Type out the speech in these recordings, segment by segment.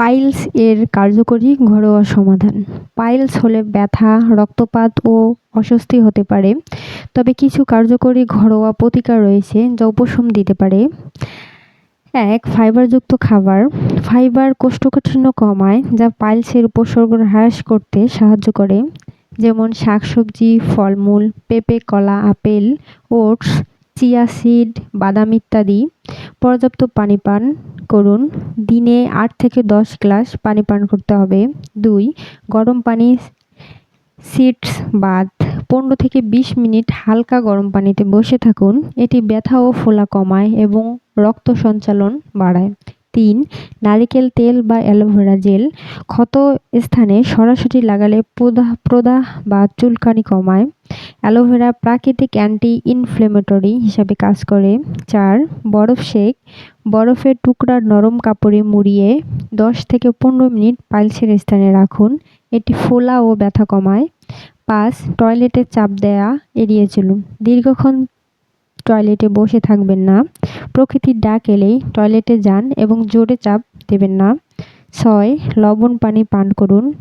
Piles এর কার্যকরী ঘরোয়া সমাধান। পাইলস হলে ব্যথা, রক্তপাত ও অস্বস্তি হতে পারে, তবে কিছু কার্যকরী ঘরোয়া প্রতিকার রয়েছে যা উপশম দিতে পারে। এক, ফাইবারযুক্ত খাবার। ফাইবার কোষ্ঠকাঠিন্য কমায়, যা পাইলসের উপসর্গ হ্রাস করতে সাহায্য করে, যেমন শাকসবজি, ফলমূল, পেঁপে, কলা, আপেল, ওটস, চিয়া সিড, বাদাম ইত্যাদি। পর্যাপ্ত পানি পান করুন। দিনে আট থেকে দশ গ্লাস পানি পান করতে হবে। দুই, গরম পানি সিটস বাদ। পনেরো থেকে বিশ মিনিট হালকা গরম পানিতে বসে থাকুন। এটি ব্যথা ও ফোলা কমায় এবং রক্ত সঞ্চালন বাড়ায়। তিন, নারিকেল তেল বা অ্যালোভেরা জেল ক্ষত স্থানে সরাসরি লাগালে প্রদাহ প্রদাহ বা চুলকানি কমায়। অ্যালোভেরা প্রাকৃতিক অ্যান্টি ইনফ্লেমেটরি হিসাবে কাজ করে চার বরফ শেক, বরফের টুকরা নরম কাপড়ে মুড়িয়ে দশ থেকে পনেরো মিনিট পাইলসের স্থানে রাখুন। এটি ফোলা ও ব্যথা কমায়। পাঁচ টয়লেটে চাপ দেয়া, এড়িয়ে চলুন। দীর্ঘক্ষণ টয়লেটে বসে থাকবেন না। প্রকৃতির ডাক এলেই টয়লেটে যান এবং জোরে চাপ দেবেন না। ছয়, লবণ পানি পান করুন।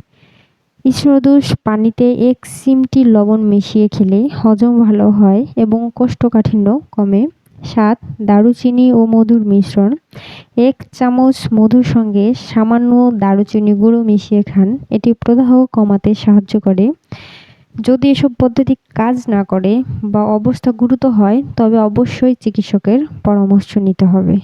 ঈশ্বরদোষ পানিতে এক চিমটি লবণ মিশিয়ে খেলে হজম ভালো হয় এবং কোষ্ঠকাঠিন্য কমে। সাত, দারুচিনি ও মধুর মিশ্রণ। এক চামচ মধুর সঙ্গে সামান্য দারুচিনি গুঁড়ো মিশিয়ে খান। এটি প্রদাহ কমাতে সাহায্য করে। যদি এসব পদ্ধতি কাজ না করে বা অবস্থা গুরুতর হয়, তবে অবশ্যই চিকিৎসকের পরামর্শ নিতে হবে।